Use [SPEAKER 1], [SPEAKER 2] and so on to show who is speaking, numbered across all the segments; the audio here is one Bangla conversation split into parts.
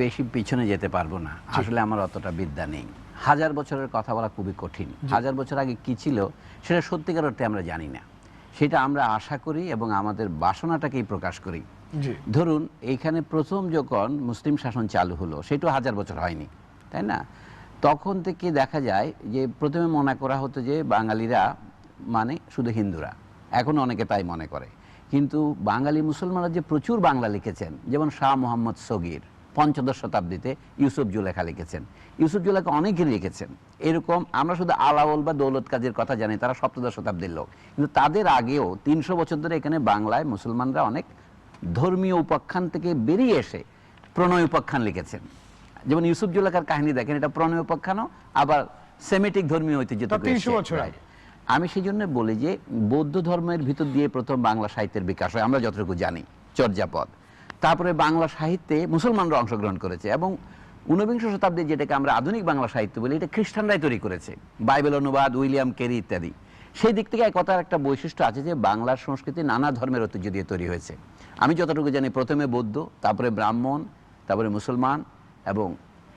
[SPEAKER 1] বেশি পিছনে যেতে পারব না। আসলে আমার অতটা বিদ্যা নেই। হাজার বছরের কথা বলা খুবই কঠিন। হাজার বছর আগে কি ছিল সেটা সত্যিকার অর্থে আমরা জানি না। সেটা আমরা আশা করি এবং আমাদের বাসনাটাকেই প্রকাশ করি। ধরুন এইখানে প্রথম যখন মুসলিম শাসন চালু হলো সেটাও হাজার বছর হয়নি তাই না? তখন থেকে দেখা যায় যে প্রথমে মনে করা হতো যে বাঙালিরা মানে শুধু হিন্দুরা। এখন অনেকে তাই মনে করে। কিন্তু বাঙালি মুসলমানরা যে প্রচুর বাংলা লিখেছেন যেমন শাহ মোহাম্মদ সগির পঞ্চদশ শতাব্দীতে ইউসুফ জুলেখা লিখেছেন। ইউসুফ জুলেখা অনেকে লিখেছেন। এরকম আমরা শুধু আলাওল বা দৌলত কাজের কথা জানি তারা সপ্তদশ শতাব্দীর লোক। কিন্তু তাদের আগেও তিনশো বছর ধরে এখানে বাংলায় মুসলমানরা অনেক ধর্মীয় উপাখ্যান থেকে বেরিয়ে এসে প্রণয় উপাখ্যান লিখেছেন। যেমন ইউসুফ জুলেখার কাহিনী দেখেন এটা প্রণয় উপাখ্যানও আবার সেমেটিক ধর্মীয় ঐতিহ্য
[SPEAKER 2] তা
[SPEAKER 1] থেকে
[SPEAKER 2] বছর আগে।
[SPEAKER 1] আমি সেই জন্য বলি যে বৌদ্ধ ধর্মের ভিতর দিয়ে প্রথম বাংলা সাহিত্যের বিকাশ হয়, আমরা যতটুকু জানি, চর্যাপদ। তারপরে বাংলা সাহিত্যে মুসলমানরা অংশগ্রহণ করেছে এবং ঊনবিংশ শতাব্দী যেটাকে আমরা আধুনিক বাংলা সাহিত্য বলি, এটা খ্রিস্টানরাই তৈরি করেছে। বাইবেল অনুবাদ, উইলিয়াম কেরি ইত্যাদি। সেই দিক থেকে এক কথার একটা বৈশিষ্ট্য আছে যে বাংলার সংস্কৃতি নানা ধর্মের ঐতিহ্য দিয়ে তৈরি হয়েছে। আমি যতটুকু জানি প্রথমে বৌদ্ধ, তারপরে ব্রাহ্মণ, তারপরে মুসলমান এবং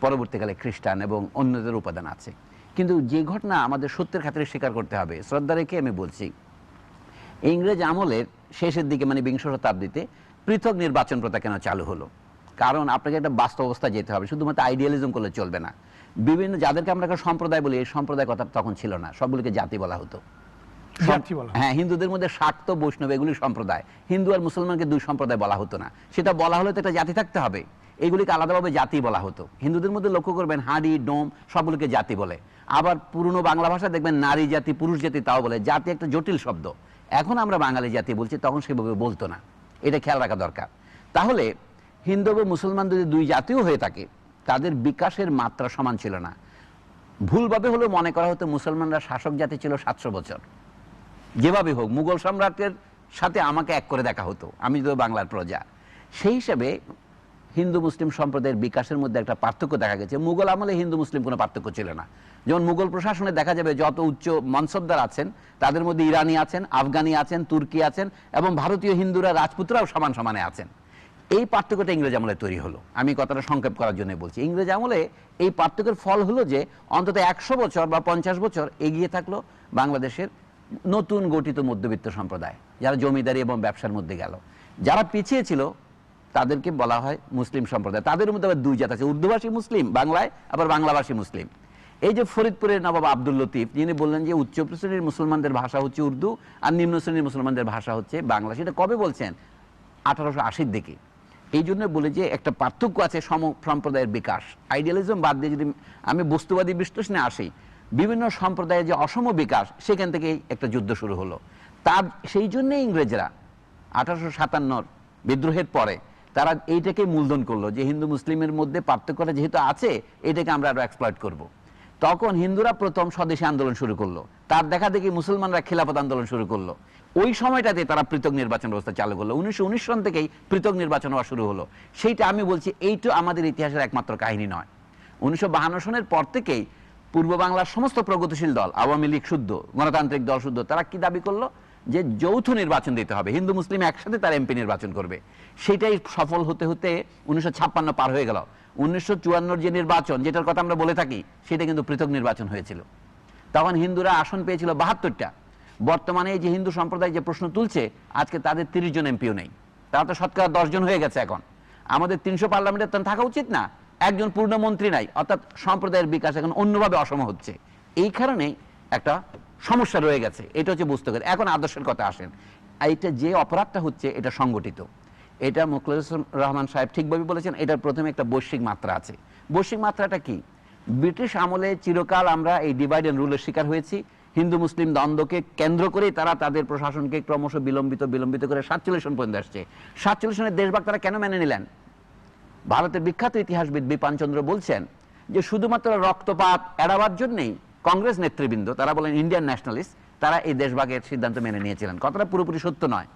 [SPEAKER 1] পরবর্তীকালে খ্রিস্টান এবং অন্যদের উপাদান আছে। কিন্তু যে ঘটনা আমাদের সত্যের খাতিরে স্বীকার করতে হবে শ্রদ্ধা রেখে আমি বলছি? ইংরেজ আমলের শেষের দিকে মানে বিংশ শতাব্দীতে পৃথক নির্বাচন প্রথা কেন চালু হলো? কারণ আপনাকে একটা বাস্তব অবস্থা যেতে হবে শুধুমাত্র আইডিয়ালিজম করলে চলবে না। বিভিন্ন যাদেরকে আমরা একটা সম্প্রদায় বলি এই সম্প্রদায় কথা তখন ছিল না সবগুলিকে জাতি বলা হতো।
[SPEAKER 2] হয়।
[SPEAKER 1] হ্যাঁ হিন্দুদের মধ্যে শাক্ত বৈষ্ণব এগুলি সম্প্রদায়। হিন্দু আর মুসলমানকে দুই সম্প্রদায় বলা হতো না। সেটা বলা হলে তো একটা জাতি থাকতে হবে। এগুলিকে আলাদাভাবে জাতি বলা হতো। হিন্দুদের মধ্যে লক্ষ্য করবেন হাঁড়ি, ডোম, সবগুলোকে জাতি বলে। আবার পুরনো বাংলা ভাষা দেখবেন নারী জাতি, পুরুষ জাতি তাও বলে। জাতি একটা জটিল শব্দ। এখন আমরা বাঙালি জাতি বলছি, তখন সেভাবে বলতো না। এটা খেয়াল রাখা দরকার। তাহলে হিন্দু এবং মুসলমান যদি দুই জাতিও হয়ে থাকে, তাদের বিকাশের মাত্রা সমান ছিল না। ভুলভাবে হলেও মনে করা হতো মুসলমানরা শাসক জাতি ছিল সাতশো বছর। যেভাবে হোক, মুঘল সম্রাটের সাথে আমাকে এক করে দেখা হতো। আমি তো বাংলার প্রজা। সেই হিসেবে হিন্দু মুসলিম সম্প্রদায়ের বিকাশের মধ্যে একটা পার্থক্য দেখা গেছে। মুঘল আমলে হিন্দু মুসলিম কোনো পার্থক্য ছিল না। যেমন মুঘল প্রশাসনে দেখা যাবে যত উচ্চ মনসবদার আছেন, তাদের মধ্যে ইরানি আছেন, আফগানি আছেন, তুর্কি আছেন এবং ভারতীয় হিন্দুরা, রাজপুতরাও সমান সমানে আছেন। এই পার্থক্যটা ইংরেজ আমলে তৈরি হলো। আমি কথাটা সংক্ষেপ করার জন্য বলছি। ইংরেজ আমলে এই পার্থক্যের ফল হলো যে, অন্তত একশো বছর বা পঞ্চাশ বছর এগিয়ে থাকল বাংলাদেশের নতুন গঠিত মধ্যবিত্ত সম্প্রদায়, যারা জমিদারি এবং ব্যবসার মধ্যে গেল। যারা পিছিয়ে ছিল তাদেরকে বলা হয় মুসলিম সম্প্রদায়। তাদের মধ্যে আবার দুই জাত আছে, উর্দুভাষী মুসলিম, বাংলায় আবার বাংলাভাষী মুসলিম। এই যে ফরিদপুরের নবাব আব্দুল লতিফ, যিনি বললেন যে উচ্চ শ্রেণির মুসলমানদের ভাষা হচ্ছে উর্দু আর নিম্ন শ্রেণির মুসলমানদের ভাষা হচ্ছে বাংলা। সেটা কবে বলছেন? আঠারোশো আশির দিকে। এই জন্য বলে যে একটা পার্থক্য আছে সম সম্প্রদায়ের বিকাশ। আইডিয়ালিজম বাদ দিয়ে যদি আমি বস্তুবাদী বিশ্লেষণে আসি, বিভিন্ন সম্প্রদায়ের যে অসম বিকাশ, সেখান থেকেই একটা যুদ্ধ শুরু হলো। তার, সেই জন্য ইংরেজরা আঠারোশো সাতান্নর বিদ্রোহের পরে তারা এইটাকে মূলধন করল যে হিন্দু মুসলিমের মধ্যে পার্থক্যটা যেহেতু আছে, এটাকে আমরা আরও এক্সপ্লয়েট করব। তখন হিন্দুরা প্রথম স্বদেশী আন্দোলন শুরু করল। তার দেখা দেখি মুসলমানরা খিলাফত আন্দোলন শুরু করল। ওই সময়টাতে তারা পৃথক নির্বাচন ব্যবস্থা চালু করল। উনিশশো উনিশ সন থেকেই পৃথক নির্বাচন হওয়া শুরু হলো। সেইটা আমি বলছি এইটা আমাদের ইতিহাসের একমাত্র কাহিনী নয়। উনিশশো সনের পর থেকেই পূর্ব বাংলার সমস্ত প্রগতিশীল দল, আওয়ামী লীগ শুদ্ধ, গণতান্ত্রিক দল শুদ্ধ, তারা কি দাবি করল? যে যৌথ নির্বাচন দিতে হবে। হিন্দু, মুসলিম একসাথে তার এমপি নির্বাচন করবে। সেটাই সফল হতে হতে উনিশশো ছাপ্পান্ন পার হয়ে গেল। উনিশশো যে নির্বাচন, যেটার কথা আমরা বলে থাকি, সেটা কিন্তু পৃথক নির্বাচন হয়েছিল। তখন হিন্দুরা আসন পেয়েছিল বাহাত্তরটা। বর্তমানে যে হিন্দু সম্প্রদায় যে প্রশ্ন তুলছে, আজকে তাদের তিরিশ জন এমপিও নেই। তারা তো শতকরা দশ জন হয়ে গেছে এখন। আমাদের তিনশো পার্লামেন্টের তখন থাকা উচিত না। একজন পূর্ণ মন্ত্রী নাই, অর্থাৎ সম্প্রদায়ের বিকাশ এখন অন্যভাবে অসম হচ্ছে। এই কারণেই একটা সমস্যা রয়ে গেছে, এটা হচ্ছে বুঝতে গেলে। এখন আদর্শের কথা আসেন। এইটা যে অপরাধটা হচ্ছে, এটা সংগঠিত। এটা মুখলিসুর রহমান সাহেব ঠিকভাবে বলেছেন, এটার প্রথমে একটা বৈশ্বিক মাত্রা আছে। বৈশ্বিক মাত্রাটা কি? ব্রিটিশ আমলে চিরকাল আমরা এই ডিভাইড অ্যান্ড রুলের শিকার হয়েছি। হিন্দু, মুসলিম দ্বন্দ্বকে কেন্দ্র করেই তারা তাদের প্রশাসনকে ক্রমশ বিলম্বিত বিলম্বিত করে সাতচল্লিশ সন পর্যন্ত আসছে। সাতচল্লিশ সনের দেশভাগ তারা কেন মেনে নিলেন? ভারতের বিখ্যাত ইতিহাসবিদ বিপানচন্দ্র বলছেন যে, শুধুমাত্র রক্তপাত এড়াবার জন্যই কংগ্রেস নেতৃবৃন্দ, তারা বলেন ইন্ডিয়ান ন্যাশনালিস্ট তারা এই দেশভাগের সিদ্ধান্ত মেনে নিয়েছিলেন। কথাটা পুরোপুরি সত্য নয়।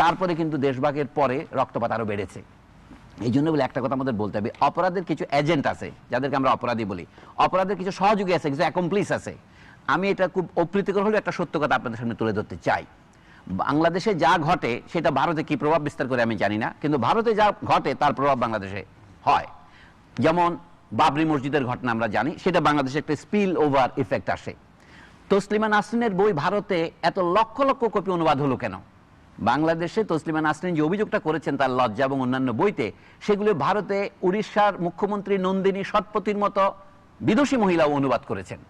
[SPEAKER 1] তারপরে কিন্তু দেশভাগের পরে রক্তপাত আরও বেড়েছে। এই জন্য বলে একটা কথা আমাদের বলতে হবে, অপরাধের কিছু এজেন্ট আছে, যাদেরকে আমরা অপরাধী বলি। অপরাধের কিছু সহযোগী আছে, কিছু অ্যাকমপ্লিস আছে। আমি এটা খুব অপ্রীতিকর হলেও একটা সত্য কথা আপনাদের সামনে তুলে ধরতে চাই। বাংলাদেশে যা ঘটে, সেটা ভারতে কি প্রভাব বিস্তার করে আমি জানি না, কিন্তু ভারতে যা ঘটে, তার প্রভাব বাংলাদেশে হয়। যেমন বাবরি মসজিদের ঘটনা আমরা জানি, সেটা বাংলাদেশে একটা স্পিল ওভার ইফেক্ট আসে। তসলিমা নাসরিনের বই ভারতে এত লক্ষ লক্ষ কপি অনুবাদ হলো কেন? বাংলাদেশে তসলিমা নাসরিন যে অভিযোগটা করেছেন তার লজ্জা এবং অন্যান্য বইতে, সেগুলো ভারতে উড়িষ্যার মুখ্যমন্ত্রী নন্দিনী সৎপতির মতো বিদুষী মহিলাও অনুবাদ করেছেন।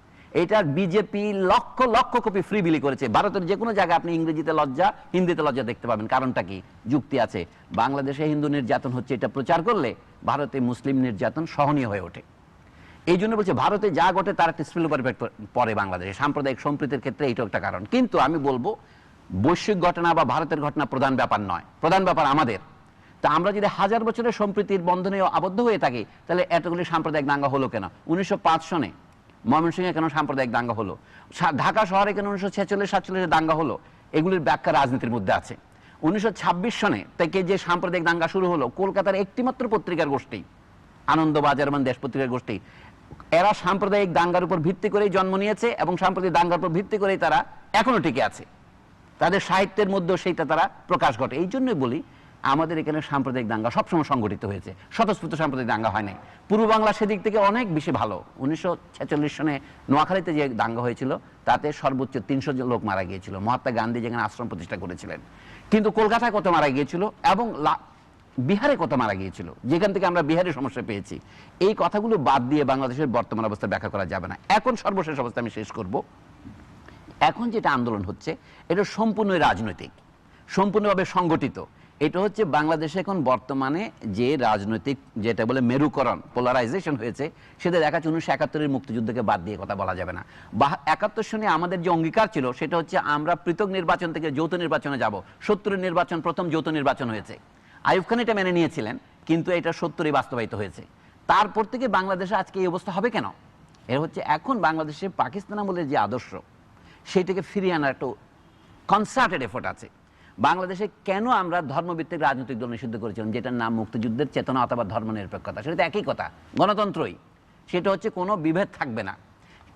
[SPEAKER 1] এটার BJP lakh lakh copy free বিলি করেছে। ভারতের যে কোনো জায়গায় আপনি ইংরেজিতে লজ্জা, হিন্দিতে লজ্জা দেখতে পাবেন। কারণটা কি? যুক্তি আছে। বাংলাদেশে হিন্দু নির্যাতন হচ্ছে, এটা প্রচার করলে ভারতে মুসলিম নির্যাতন সহনীয় হয়ে ওঠে। এই জন্য বলছে, ভারতে যা ঘটে তার একটা স্পিল পরে বাংলাদেশে। সাম্প্রদায়িক সম্প্রীতির ক্ষেত্রে এইটাও একটা কারণ। কিন্তু আমি বলব, বৈশ্বিক ঘটনা বা ভারতের ঘটনা প্রধান ব্যাপার নয়, প্রধান ব্যাপার আমাদের। তা আমরা যদি হাজার বছরের সম্প্রীতির বন্ধনে আবদ্ধ হয়ে থাকি, তাহলে এতগুলি সাম্প্রদায়িক দাঙ্গা হলো কেন? উনিশশো পাঁচ সনে ময়মনসিংহে কেন সাম্প্রদায়িক দাঙ্গা হলো? ঢাকা শহরে কেন উনিশশো ছেচল্লিশ সাতচল্লিশে দাঙ্গা হলো? এগুলির ব্যাখ্যা রাজনীতির মধ্যে আছে। উনিশশো ছাব্বিশ সনে থেকে যে সাম্প্রদায়িক দাঙ্গা শুরু হলো, কলকাতার একটিমাত্র পত্রিকার গোষ্ঠী, আনন্দবাজার এবং দেশ পত্রিকার গোষ্ঠী, এরা সাম্প্রদায়িক দাঙ্গার উপর ভিত্তি করেই জন্ম নিয়েছে এবং সাম্প্রদায়িক দাঙ্গার উপর ভিত্তি করেই তারা এখনও টিকে আছে। তাদের সাহিত্যের মধ্যেও সেইটা তারা প্রকাশ ঘটে। এই জন্যই বলি আমাদের এখানে সাম্প্রদায়িক দাঙ্গা সবসময় সংগঠিত হয়েছে। স্বতঃস্ফূর্ত সাম্প্রদায়িক দাঙ্গা হয় নাই পূর্ব বাংলা সেদিক থেকে অনেক বেশি ভালো। উনিশশো ছেচল্লিশ সনে নোয়াখালীতে যে দাঙ্গা হয়েছিল, তাতে সর্বোচ্চ তিনশো লোক মারা গিয়েছিল। মহাত্মা গান্ধী যেখানে আশ্রম প্রতিষ্ঠা করেছিলেন। কিন্তু কলকাতায় কত মারা গিয়েছিল এবং বিহারে কত মারা গিয়েছিল? যেখান থেকে আমরা বিহারের সমস্যা পেয়েছি। এই কথাগুলো বাদ দিয়ে বাংলাদেশের বর্তমান অবস্থা ব্যাখ্যা করা যাবে না। এখন সর্বশেষ অবস্থা আমি শেষ করব। এখন যেটা আন্দোলন হচ্ছে, এটা সম্পূর্ণ রাজনৈতিক, সম্পূর্ণভাবে সংগঠিত। এটা হচ্ছে বাংলাদেশে এখন বর্তমানে যে রাজনৈতিক যেটা বলে মেরুকরণ পোলারাইজেশন হয়েছে, সেটা দেখা যাচ্ছে উনিশশো একাত্তরের মুক্তিযুদ্ধকে বাদ দিয়ে কথা বলা যাবে না। বা একাত্তর সনে আমাদের যে অঙ্গীকার ছিল, সেটা হচ্ছে আমরা পৃথক নির্বাচন থেকে যৌথ নির্বাচনে যাব। সত্তরের নির্বাচন, প্রথম যৌথ নির্বাচন হয়েছে। আইয়ুব খান এটা মেনে নিয়েছিলেন, কিন্তু এটা সত্তরই বাস্তবায়িত হয়েছে। তারপর থেকে বাংলাদেশে আজকে এই অবস্থা হবে কেন? এর হচ্ছে এখন বাংলাদেশে পাকিস্তান আমলের যে আদর্শ সেইটাকে ফিরিয়ে আনার একটা কনসার্টেড এফোর্ট আছে। বাংলাদেশে কেন আমরা ধর্মভিত্তিক রাজনৈতিক দল নিষিদ্ধ করেছিলাম, যেটার নাম মুক্তিযুদ্ধের চেতনা অথবা ধর্মনিরপেক্ষতা? সেটা তো একই কথা। গণতন্ত্রই। সেটা হচ্ছে কোনো বিভেদ থাকবে না।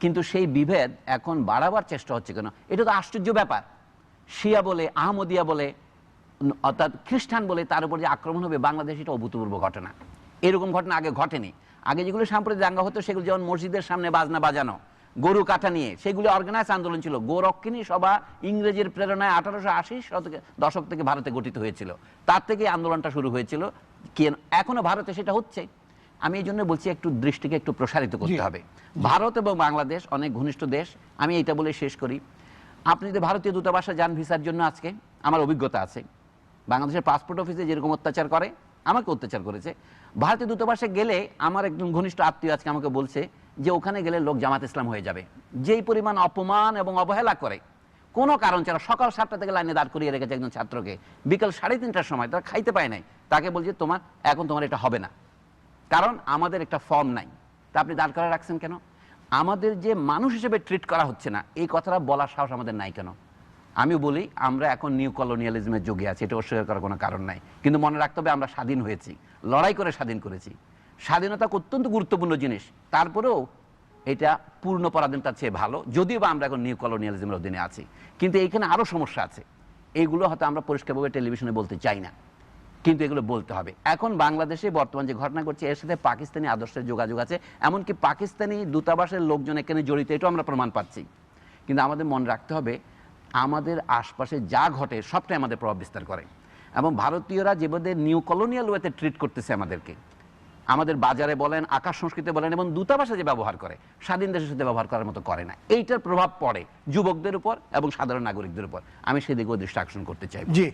[SPEAKER 1] কিন্তু সেই বিভেদ এখন বাড়াবার চেষ্টা হচ্ছে কেন? এটা তো আশ্চর্য ব্যাপার। শিয়া বলে, আহমদিয়া বলে অর্থাৎ খ্রিস্টান বলে তার উপর যে আক্রমণ হবে, বাংলাদেশ এটা অভূতপূর্ব ঘটনা। এরকম ঘটনা আগে ঘটেনি। আগে যেগুলো সাম্প্রদায়িক দাঙ্গা হতো, সেগুলো যেমন মসজিদের সামনে বাজনা বাজানো গরু কাটা নিয়ে। সেগুলো অর্গানাইজ আন্দোলন ছিল। গোরক্ষিণী সভা ইংরেজের প্রেরণায় আঠারোশো আশি শতকে দশক থেকে ভারতে গঠিত হয়েছিল। তার থেকে আন্দোলনটা শুরু হয়েছিল। কেন এখনও ভারতে সেটা হচ্ছে। আমি এই জন্য বলছি একটু দৃষ্টিকে একটু প্রসারিত করতে হবে। ভারত এবং বাংলাদেশ অনেক ঘনিষ্ঠ দেশ। আমি এটা বলে শেষ করি। আপনি যদি ভারতীয় দূতাবাসে যান ভিসার জন্য আজকে আমার অভিজ্ঞতা আছে। বাংলাদেশের পাসপোর্ট অফিসে যেরকম অত্যাচার করে আমাকে অত্যাচার করেছে। ভারতীয় দূতাবাসে গেলে আমার একজন ঘনিষ্ঠ আত্মীয় আজকে আমাকে বলছে যে ওখানে গেলে লোক জামাত ইসলাম হয়ে যাবে। যেই পরিমাণ অপমান এবং অবহেলা করে, কোনো কারণ ছাড়া সকাল সাতটা থেকে লাইনে দাঁড় করিয়ে রেখেছে একজন ছাত্রকে। বিকাল সাড়ে তিনটার সময় তারা খাইতে পায় নাই। তাকে বলছে, তোমার, এখন তোমার এটা হবে না। কারণ আমাদের একটা ফর্ম নাই। তা আপনি দাঁড় করে রাখছেন কেন? আমাদের যে মানুষ হিসেবে ট্রিট করা হচ্ছে না, এই কথাটা বলার সাহস আমাদের নাই কেন? আমি বলি, আমরা এখন নিউ কলোনিয়ালিজমের যুগে আছি, এটা অস্বীকার করার কোনো কারণ নাই। কিন্তু মনে রাখতে হবে আমরা স্বাধীন হয়েছি, লড়াই করে স্বাধীন করেছি। স্বাধীনতা অত্যন্ত গুরুত্বপূর্ণ জিনিস। তারপরেও এটা পূর্ণ পরাধীনতার চেয়ে ভালো, যদিও বা আমরা এখন নিউ কলোনিয়ালিজমের অধীনে আছি। কিন্তু এইখানে আরও সমস্যা আছে। এইগুলো হয়তো আমরা পরিষ্কারভাবে টেলিভিশনে বলতে চাই না। কিন্তু এগুলো বলতে হবে। এখন বাংলাদেশে বর্তমান যে ঘটনা ঘটছে, এর সাথে পাকিস্তানি আদর্শের যোগাযোগ আছে। এমনকি পাকিস্তানি দূতাবাসের লোকজন এখানে জড়িত, এটাও আমরা প্রমাণ পাচ্ছি। কিন্তু আমাদের মনে রাখতে হবে, আমাদের আশপাশে যা ঘটে, সবটাই আমাদের প্রভাব বিস্তার করে। এবং ভারতীয়রা যেভাবে নিউ কলোনিয়াল ওয়েতে ট্রিট করতেছে আমাদেরকে। আমাদের বাজারে বলেন, আকাশ সংস্কৃতি বলেন এবং দূতাবাসে যে ব্যবহার করে, স্বাধীন দেশের সাথে ব্যবহার করার মতো করে না। এইটার প্রভাব পড়ে যুবকদের উপর এবং সাধারণ নাগরিকদের উপর। আমি সেদিকেও দৃষ্টি আকর্ষণ করতে চাই
[SPEAKER 2] জি